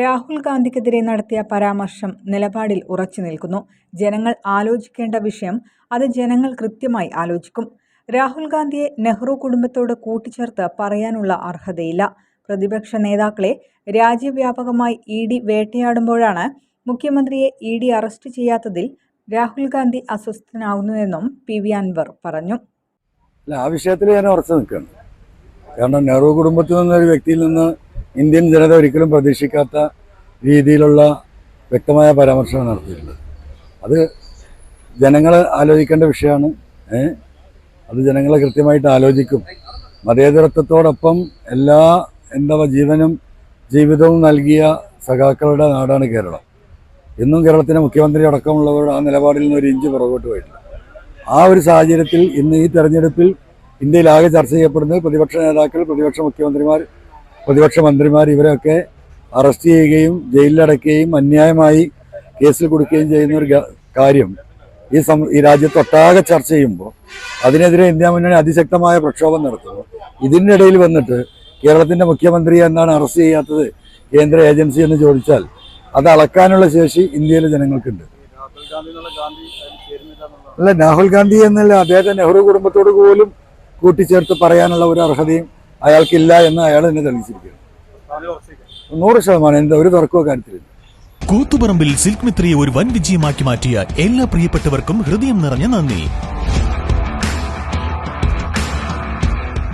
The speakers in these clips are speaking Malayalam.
രാഹുൽ ഗാന്ധിക്കെതിരെ നടത്തിയ പരാമർശം നിലപാടിൽ ഉറച്ചു നിൽക്കുന്നു. ജനങ്ങൾ ആലോചിക്കേണ്ട വിഷയം അത് ജനങ്ങൾ കൃത്യമായി ആലോചിക്കും. രാഹുൽ ഗാന്ധിയെ നെഹ്റു കുടുംബത്തോട് കൂട്ടിച്ചേർത്ത് പറയാനുള്ള അർഹതയില്ല. പ്രതിപക്ഷ നേതാക്കളെ രാജ്യവ്യാപകമായി ഇ ഡി വേട്ടയാടുമ്പോഴാണ് മുഖ്യമന്ത്രിയെ ഇ ഡി അറസ്റ്റ് ചെയ്യാത്തതിൽ രാഹുൽ ഗാന്ധി അസ്വസ്ഥനാകുന്നതെന്നും പി വി അൻവർ പറഞ്ഞു. ആ വിഷയത്തിൽ ഞാൻ ഉറച്ചു നിൽക്കുകയാണ്. കാരണം നെഹ്റു കുടുംബത്തിൽ നിന്നൊരു വ്യക്തിയിൽ നിന്ന് ഇന്ത്യൻ ജനത ഒരിക്കലും പ്രതീക്ഷിക്കാത്ത രീതിയിലുള്ള വ്യക്തമായ പരാമർശമാണ് നടത്തിയിട്ടുള്ളത്. അത് ജനങ്ങൾ ആലോചിക്കേണ്ട വിഷയമാണ്. അത് ജനങ്ങളെ കൃത്യമായിട്ട് ആലോചിക്കും. മതേതരത്വത്തോടൊപ്പം എല്ലാ എന്താ ജീവനും ജീവിതവും നൽകിയ സഖാക്കളുടെ നാടാണ് കേരളം. ഇന്നും കേരളത്തിന്റെ മുഖ്യമന്ത്രി അടക്കമുള്ളവരുടെ ആ നിലപാടിൽ നിന്ന് ഒരു ഇഞ്ച് പുറകോട്ട് പോയിട്ടില്ല. ആ ഒരു സാഹചര്യത്തിൽ ഇന്ന് ഈ തെരഞ്ഞെടുപ്പിൽ ഇന്ത്യയിലാകെ ചർച്ച ചെയ്യപ്പെടുന്നത് പ്രതിപക്ഷ നേതാക്കൾ പ്രതിപക്ഷ മുഖ്യമന്ത്രിമാർ പ്രതിപക്ഷ മന്ത്രിമാർ ഇവരൊക്കെ അറസ്റ്റ് ചെയ്യുകയും ജയിലിലടയ്ക്കുകയും അന്യായമായി കേസിൽ കൊടുക്കുകയും ചെയ്യുന്ന ഒരു കാര്യം ഈ സം ഈ രാജ്യത്തൊട്ടാകെ ചർച്ച ചെയ്യുമ്പോൾ അതിനെതിരെ ഇന്ത്യ മുന്നണി അതിശക്തമായ പ്രക്ഷോഭം നടത്തുന്നു. ഇതിന്റെ ഇടയിൽ വന്നിട്ട് കേരളത്തിന്റെ മുഖ്യമന്ത്രി എന്നാണ് അറസ്റ്റ് ചെയ്യാത്തത് കേന്ദ്ര ഏജൻസി എന്ന് ചോദിച്ചാൽ അത് അളക്കാനുള്ള ശേഷി ഇന്ത്യയിലെ ജനങ്ങൾക്കുണ്ട്. അല്ല രാഹുൽ ഗാന്ധി എന്നല്ല അദ്ദേഹത്തെ നെഹ്റു കുടുംബത്തോട് പോലും കൂട്ടിച്ചേർത്ത് പറയാനുള്ള ഒരു അർഹതയും അയാൾക്കില്ല എന്ന് അയാൾ തന്നെ തെളിയിച്ചിരിക്കുന്നു. നൂറ് ശതമാനം എന്താ ഒരു തർക്കമോ കാര്യത്തിലില്ല. കൂത്തുപറമ്പിൽ സിൽക്ക് മിത്രയെ ഒരു വൻ വിജയമാക്കി മാറ്റിയ എല്ലാ പ്രിയപ്പെട്ടവർക്കും ഹൃദയം നിറഞ്ഞ നന്ദി.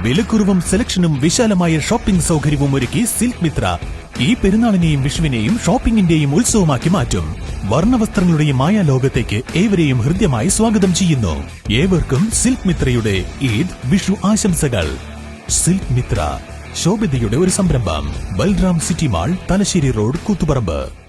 വിലക്കുറവും സെലക്ഷനും വിശാലമായ ഷോപ്പിംഗ് സൗകര്യവും ഒരുക്കി സിൽക്ക് മിത്ര ഈ പെരുന്നാളിനെയും വിഷുവിനെയും ഷോപ്പിംഗിന്റെയും ഉത്സവമാക്കി മാറ്റും. വർണവസ്ത്രങ്ങളുടെയും മായ ലോകത്തേക്ക് ഏവരെയും ഹൃദ്യമായി സ്വാഗതം ചെയ്യുന്നു. ഏവർക്കും സിൽക്ക് മിത്രയുടെ ഈദ് വിഷു ആശംസകൾ. സിൽക്ക് മിത്ര ശോഭിതയുടെ ഒരു സംരംഭം Balram city mall Thalassery road Koothuparamba.